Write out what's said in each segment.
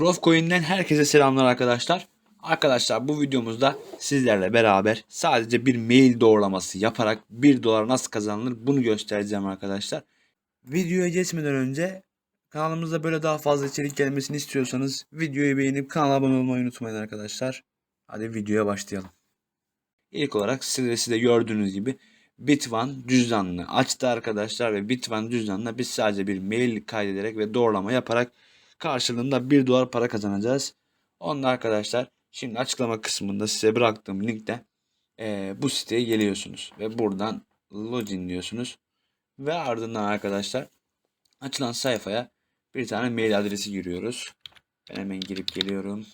Profcoin'den herkese selamlar arkadaşlar. Arkadaşlar bu videomuzda sizlerle beraber sadece bir mail doğrulaması yaparak 1 dolar nasıl kazanılır bunu göstereceğim arkadaşlar. Videoya geçmeden önce kanalımızda böyle daha fazla içerik gelmesini istiyorsanız videoyu beğenip kanala abone olmayı unutmayın arkadaşlar. Hadi videoya başlayalım. İlk olarak sitesi de gördüğünüz gibi Bitvan cüzdanını açtı arkadaşlar ve Bitvan cüzdanına biz sadece bir mail kaydederek ve doğrulama yaparak karşılığında 1 dolar para kazanacağız. Onun arkadaşlar şimdi açıklama kısmında size bıraktığım linkte eee, bu siteye geliyorsunuz ve buradan login diyorsunuz ve ardından arkadaşlar açılan sayfaya bir tane mail adresi giriyoruz. Ben hemen girip geliyorum.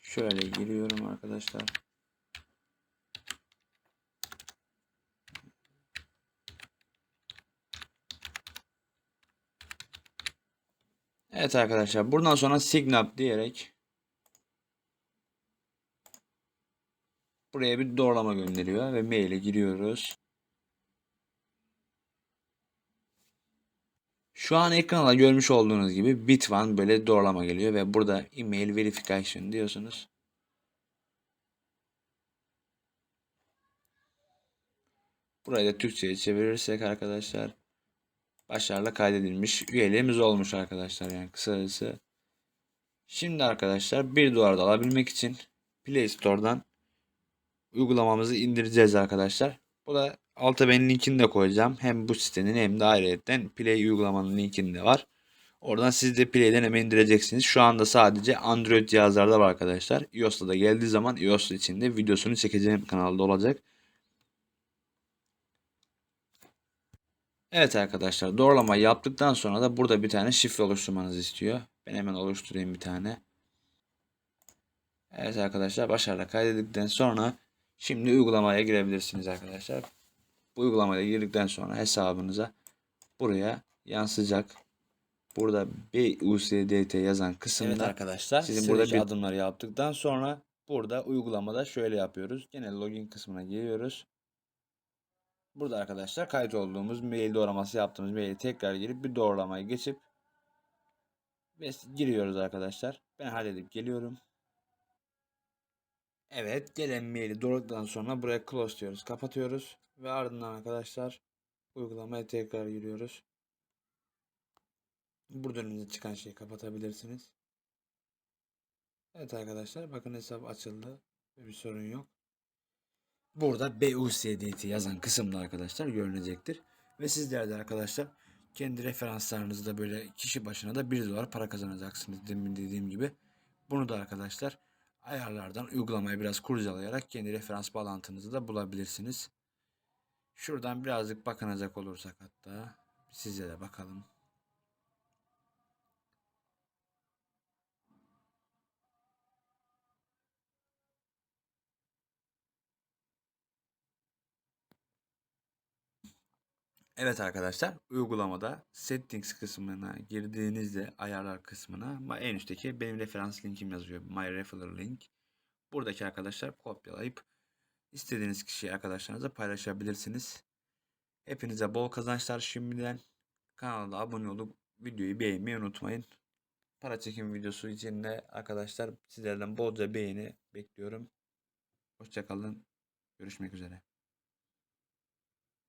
Şöyle giriyorum arkadaşlar. Evet arkadaşlar buradan sonra sign up diyerek buraya bir doğrulama gönderiyor ve maile giriyoruz. Şu an ekranda görmüş olduğunuz gibi Bitvan böyle doğrulama geliyor ve burada email verification diyorsunuz. Burayı da Türkçe'ye çevirirsek arkadaşlar başarılı kaydedilmiş üyeliğimiz olmuş arkadaşlar yani kısacası. Şimdi arkadaşlar 1 dolar da alabilmek için Play Store'dan uygulamamızı indireceğiz arkadaşlar. Bu da alta ben linkini de koyacağım. Hem bu sitenin hem de ayrıyetten Play uygulamanın linkini de var. Oradan siz de Play'den hemen indireceksiniz. Şu anda sadece Android cihazlarda var arkadaşlar. iOS'ta da geldiği zaman iOS için de videosunu çekeceğim kanalda olacak. Evet arkadaşlar doğrulama yaptıktan sonra da burada bir tane şifre oluşturmanızı istiyor. Ben hemen oluşturayım bir tane. Evet arkadaşlar başarılı kaydettikten sonra şimdi uygulamaya girebilirsiniz arkadaşlar. Bu uygulamaya girdikten sonra hesabınıza buraya yansıyacak. Burada BUSDT yazan kısımda Evet arkadaşlar, sizin burada bir adımları yaptıktan sonra burada uygulamada şöyle yapıyoruz. Gene login kısmına giriyoruz. Burada arkadaşlar kayıt olduğumuz mail doğraması yaptığımız maili tekrar girip bir doğrulamayı geçip ve giriyoruz arkadaşlar. Ben halledip geliyorum. Evet gelen maili doğradıktan sonra buraya close diyoruz. Kapatıyoruz. Ve ardından arkadaşlar uygulamaya tekrar giriyoruz. Burada önümüze çıkan şeyi kapatabilirsiniz. Evet arkadaşlar bakın hesap açıldı. Bir sorun yok. Burada BUSDT yazan kısımda arkadaşlar görünecektir. Ve sizler de arkadaşlar kendi referanslarınızda böyle kişi başına da 1 dolar para kazanacaksınız demin dediğim gibi. Bunu da arkadaşlar ayarlardan uygulamayı biraz kurcalayarak kendi referans bağlantınızı da bulabilirsiniz. Şuradan birazcık bakınacak olursak hatta size de bakalım. Evet arkadaşlar uygulamada settings kısmına girdiğinizde ayarlar kısmına en üstteki benim referans linkim yazıyor. My referral link. Buradaki arkadaşlar kopyalayıp istediğiniz kişiye arkadaşlarınıza paylaşabilirsiniz. Hepinize bol kazançlar şimdiden. Kanala abone olup videoyu beğenmeyi unutmayın. Para çekim videosu için de arkadaşlar sizlerden bolca beğeni bekliyorum. Hoşçakalın. Görüşmek üzere.